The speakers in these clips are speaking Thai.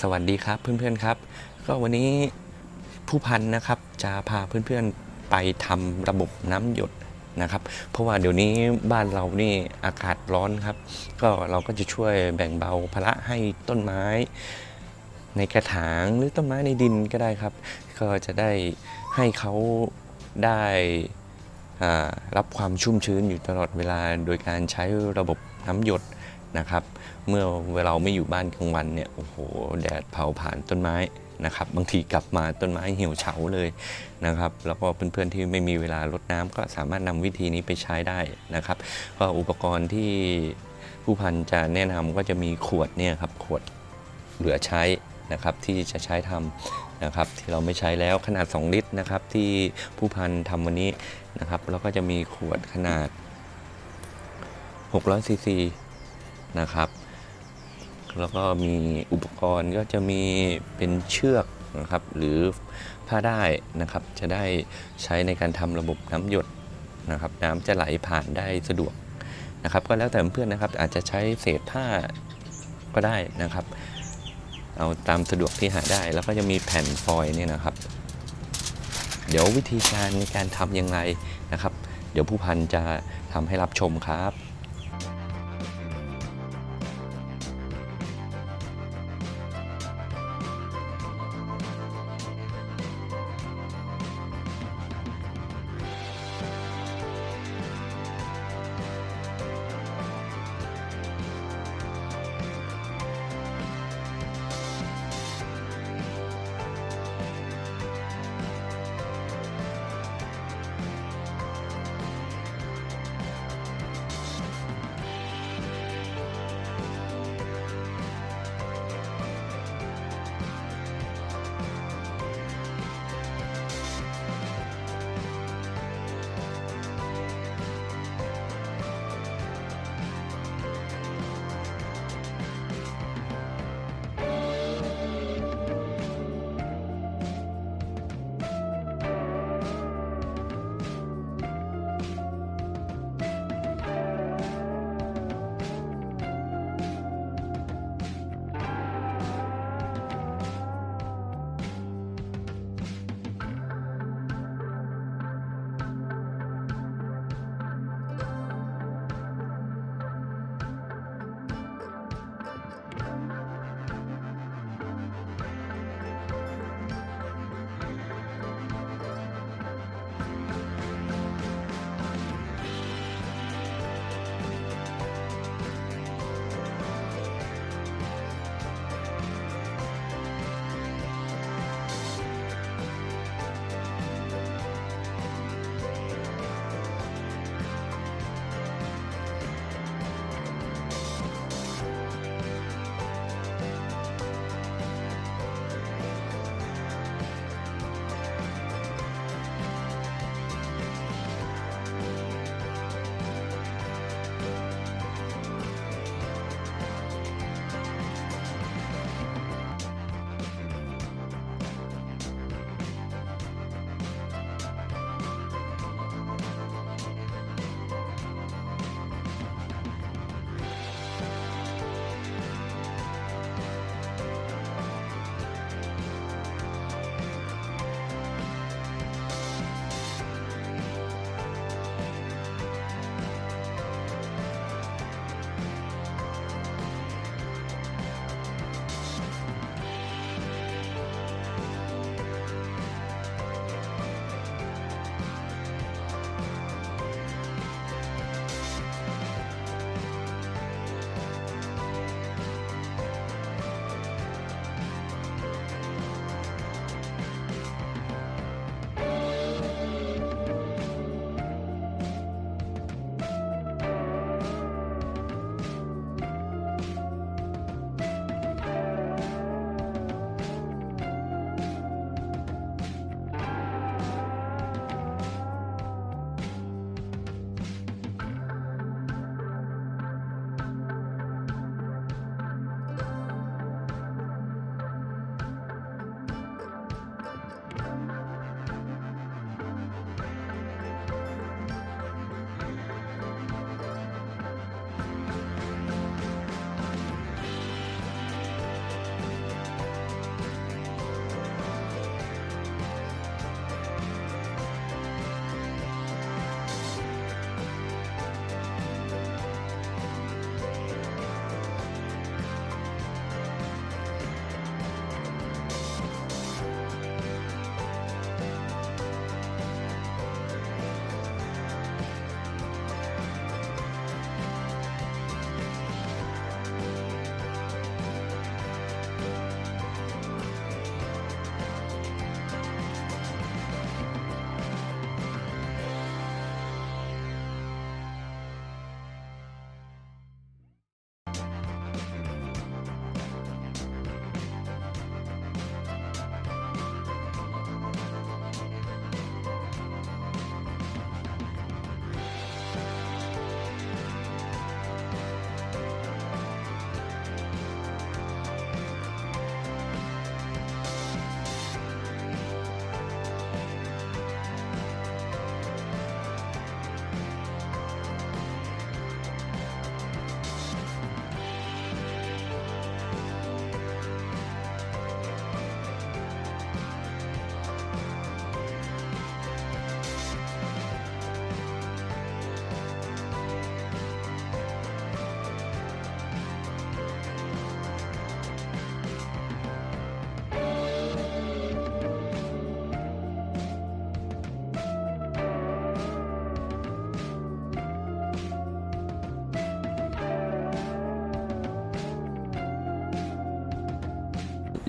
สวัสดีครับเพื่อนๆครับ ก็วันนี้ผู้พันนะครับจะพาเพื่อนๆไปทำระบบน้ำหยดนะครับ เพราะว่าเดี๋ยวนี้บ้านเรานี่อากาศร้อนครับ ก็เราก็จะช่วยแบ่งเบาภาระให้ต้นไม้ ในกระถางหรือต้นไม้ในดินก็ได้ครับ ก็จะได้ให้เขาได้รับความชุ่มชื้นอยู่ตลอดเวลาโดยการใช้ระบบน้ำหยดนะครับ เมื่อเวลาเราไม่อยู่บ้านกลางวันเนี่ยโอ้โหแดดเผาผ่านต้นไม้นะครับบางทีกลับมาต้นไม้เหี่ยวเฉาเลยนะครับแล้วก็เพื่อนๆที่ไม่มีเวลารดน้ำก็สามารถนำวิธีนี้ไปใช้ได้นะครับก็อุปกรณ์ที่ผู้พันจะแนะนำก็จะมีขวดเนี่ยครับขวดเหลือใช้นะครับที่จะใช้ทำนะครับที่เราไม่ใช้แล้วขนาด 2 ลิตรนะครับที่ผู้พันทำวันนี้นะครับแล้วก็จะมีขวดขนาด600ซีซีนะครับ แล้วก็มีอุปกรณ์ก็จะมีเป็นเชือกนะครับ หรือผ้าได้นะครับ จะได้ใช้ในการทำระบบน้ำหยดนะครับ น้ำจะไหลผ่านได้สะดวกนะครับ ก็แล้วแต่เพื่อนนะครับ อาจจะใช้เศษผ้าก็ได้นะครับ เอาตามสะดวกที่หาได้ แล้วก็จะมีแผ่นฟอยล์เนี่ยนะครับ เดี๋ยววิธีการในการทำยังไงนะครับ เดี๋ยวผู้พันจะทำให้รับชมครับ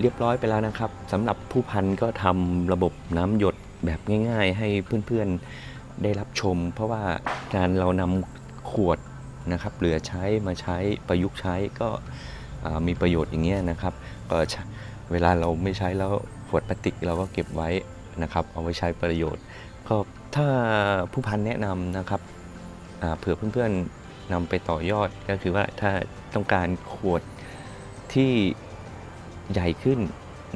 เรียบร้อยไปแล้วนะครับสำหรับผู้พันก็ทำระบบน้ำหยดแบบง่าย ๆ ให้เพื่อนๆได้รับชม เพราะว่าการเรานำขวดนะครับเหลือใช้มาใช้ประยุกต์ใช้ก็มีประโยชน์อย่างเงี้ยนะครับ ก็เวลาเราไม่ใช้แล้วขวดพลาสติกเราก็เก็บไว้นะครับ เอาไว้ใช้ประโยชน์ ก็ถ้าผู้พันแนะนำนะครับเผื่อเพื่อนๆนำไปต่อยอดก็คือว่าถ้าต้องการขวดที่ ใหญ่ขึ้น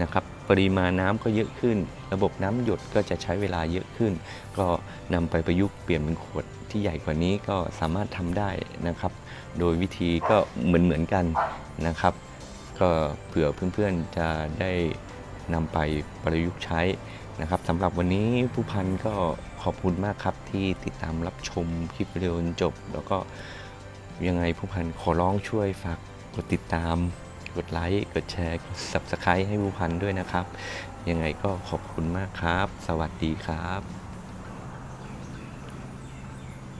นะครับปริมาณน้ำก็เยอะขึ้น ระบบน้ำหยดก็จะใช้เวลาเยอะขึ้น ก็นำไปประยุกต์เปลี่ยนเป็นขวดที่ใหญ่กว่านี้ก็สามารถทำได้นะครับ โดยวิธีก็เหมือนเหมือนๆกันนะครับ ก็เผื่อเพื่อนๆจะได้นำไปประยุกต์ใช้นะครับสำหรับวันนี้ผู้พันก็ขอบคุณมากครับที่ติดตามรับชมคลิปวิดีโอจนจบ แล้วก็ยังไงผู้พันขอร้องช่วยฝากกดติดตาม กดไลค์กดแชร์กด Subscribe ให้บูพันด้วยนะครับ ยังไงก็ขอบคุณมากครับ สวัสดีครับ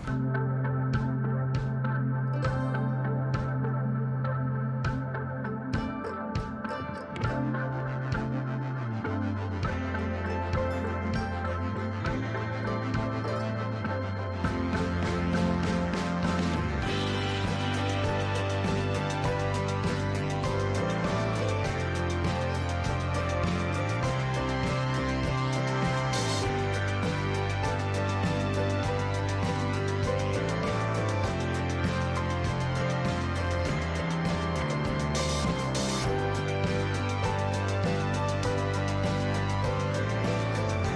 Thank you.